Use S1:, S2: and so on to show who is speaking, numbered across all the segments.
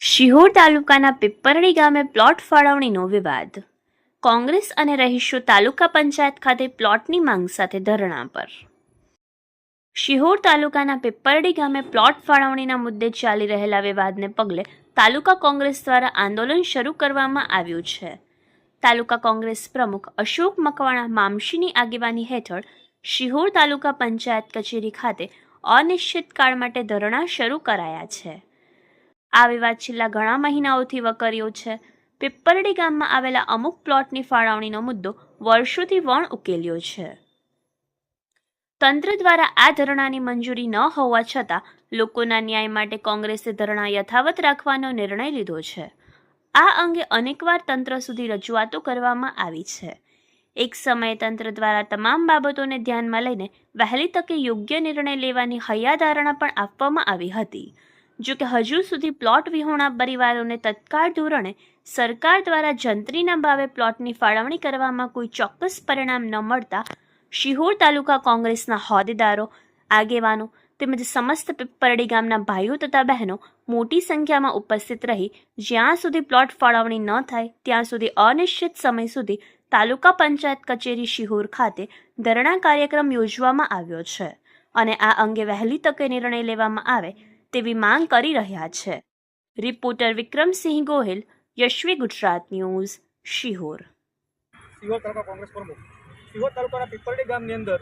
S1: શિહોર તાલુકાના પીપરડી ગામે પ્લોટ ફાળવણીનો વિવાદ. કોંગ્રેસ અને રહીશો તાલુકા પંચાયત ખાતે પ્લોટની માંગ સાથે ધરણા પર. શિહોર તાલુકાના પીપરડી ગામે પ્લોટ ફાળવણીના મુદ્દે ચાલી રહેલા વિવાદને પગલે તાલુકા કોંગ્રેસ દ્વારા આંદોલન શરૂ કરવામાં આવ્યું છે. તાલુકા કોંગ્રેસ પ્રમુખ અશોક મકવાણા મામશીની આગેવાની હેઠળ શિહોર તાલુકા પંચાયત કચેરી ખાતે અનિશ્ચિતકાળ માટે ધરણા શરૂ કરાયા છે. આ વિવાદ છેલ્લા ઘણા મહિનાઓથી વકર્યો છે. પીપરડી ગામમાં આવેલા અમુક પ્લોટની ફાળવણીનો મુદ્દો વર્ષોથી વણ ઉકેલ્યો છે. તંત્ર દ્વારા આ ધરણાની મંજૂરી ન હોવા છતાં લોકોના ન્યાય માટે કોંગ્રેસે ધરણા યથાવત રાખવાનો નિર્ણય લીધો છે. આ અંગે અનેકવાર તંત્ર સુધી રજૂઆતો કરવામાં આવી છે. એક સમયે તંત્ર દ્વારા તમામ બાબતોને ધ્યાનમાં લઈને વહેલી તકે યોગ્ય નિર્ણય લેવાની હૈયાધારણા પણ આપવામાં આવી હતી. જો કે હજુ સુધી પ્લોટ વિહોણા પરિવારોને તત્કાળ ધોરણે સરકાર દ્વારા જંત્રીના ભાવે પ્લોટની ફાળવણી કરવામાં કોઈ ચોક્કસ પરિણામ ન મળતા શિહોર તાલુકા કોંગ્રેસના હોદ્દેદારો, આગેવાનો તેમજ સમસ્ત પીપરડી ગામના ભાઈઓ તથા બહેનો મોટી સંખ્યામાં ઉપસ્થિત રહી જ્યાં સુધી પ્લોટ ફાળવણી ન થાય, ત્યાં સુધી અનિશ્ચિત સમય સુધી તાલુકા પંચાયત કચેરી શિહોર ખાતે ધરણા કાર્યક્રમ યોજવામાં આવ્યો છે અને આ અંગે વહેલી તકે નિર્ણય લેવામાં આવે તેવી માંગ કરી રહ્યા છે. Reporter Vikramsinh Gohil, Yashvi Gujarat news, Sihor.
S2: Sihor તાલુકા કોંગ્રેસ પ્રમુખ. શિહોર તાલુકાના પીપરડી ગામની અંદર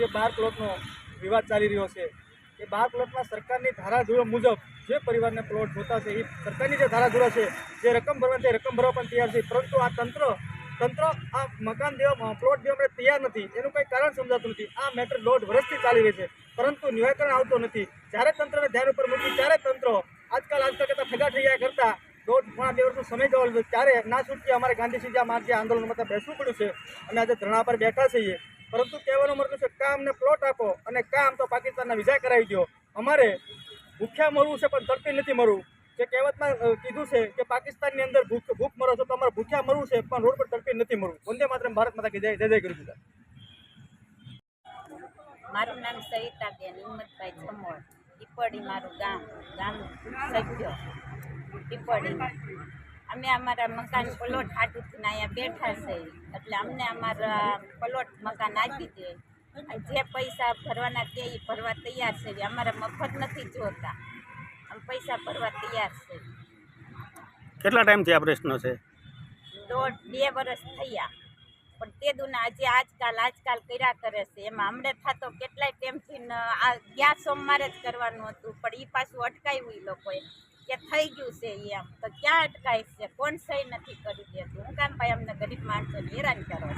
S2: જે બાર પ્લોટનો વિવાદ ચાલી રહ્યો છે એ બાર પ્લોટમાં સરકારની ધારાધોરણ મુજબ જે પરિવારને પ્લોટ જોતા છે, એ સરકારની જે ધારાધોરણ છે, જે રકમ ભરવા તે રકમ ભરવા પણ તૈયાર છે. પરંતુ આ તંત્ર તંત્ર આ મકાન દેવા પ્લોટ દેવા માટે તૈયાર નથી. એનું કંઈ કારણ સમજાતું નથી. આ મેટર દોઢ વર્ષથી ચાલી રહી છે. પરંતુ નિરાકરણ આવતો નથી. જ્યારે તંત્રને ધ્યાન ઉપર મૂકી, ત્યારે તંત્ર આજકાલ આજકાલ કરતાં થઈ ગયા કરતાં દોઢ, પોણા બે વર્ષનો સમય જવા લીધો. ત્યારે ના છૂટકે અમારે ગાંધીજી જ્યાં માર્ગે આંદોલનમાં આંદોલન બેસવું પડ્યું છે. અને આજે ધરણા પર બેઠા છીએ. પરંતુ કહેવાનો મતલબ છે કામ ને પ્લોટ આપો અને કામ તો પાકિસ્તાનના વિઝા કરાવી દો અમારે ભૂખ્યા મરવું છે, પણ તરતી નથી મરવું. જે કહેવતમાં કીધું છે કે પાકિસ્તાનની અંદર ભૂખ ભૂખ મરો છો તો અમારે ભૂખ્યા મરવું છે, પણ રોડ પર તરફી નથી મરવું. વંદે માત્ર ભારત માતા કી જય જય કરી
S3: મારું નામ સવિતાબેન હિંમતભાઈ છમોળ. પીપળી મારું ગામ ગામ સભ્યો પીપળી અમે અમારા મકાન પ્લોટ હાટુથી અહીંયા બેઠા છે. એટલે અમને અમારા પ્લોટ મકાન આપી દે. જે પૈસા ભરવાના તે એ ભરવા તૈયાર છે. અમારા મફત નથી જોતા. આમ પૈસા ભરવા તૈયાર છે.
S4: કેટલા ટાઈમથી આ પ્રશ્ન છે?
S3: દોઢ બે વર્ષ થયા. પણ તે દુના આજે આજકાલ આજકાલ કર્યા કરે છે. એમાં હમણાં થતો કેટલાય ટાઈમથી આ ગયા સોમવારે જ કરવાનું હતું. પણ એ પાછું અટકાવ્યું એ લોકોએ. કે થઈ ગયું છે એમ. તો ક્યાં અટકાય છે? કોણ સહી નથી કરી દેતું? હું કામ ભાઈ અમને ગરીબ માણસોને હેરાન કરો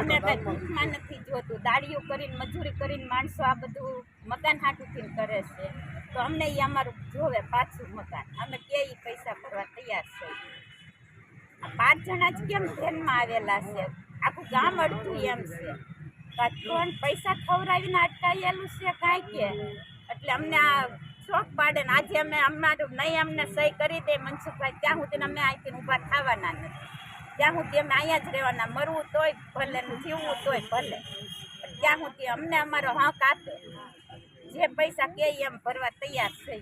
S3: અમને અમે કંઈ નથી જોતું. દાડીઓ કરીને મજૂરી કરીને માણસો આ બધું મકાન હાટુથી કરે છે. તો અમને એ અમારું જોવે પાછું મકાન. અમે કે એ પૈસા ભરવા તૈયાર છે. આ પાંચ જણા જ કેમ ધ્યાનમાં આવેલા છે? આખું ગામ અડધું એમ છે. ત્રણ પૈસા ખવડાવીને અટકાયેલું છે કાંઈ કે? એટલે અમને આ શોખ પાડે ને આજે અમે અમારું નહીં અમને સહી કરી દે મનસુખભાઈ, ત્યાં સુધી અમે અહીંથી ઊભા થવાના નથી. ત્યાં સુધી અમે અહીંયા જ રહેવાના, મરવું તોય ભલે જીવવું તોય ભલે. ત્યાં સુધી અમને અમારો હક આપે. જે પૈસા કે એમ ભરવા તૈયાર છે.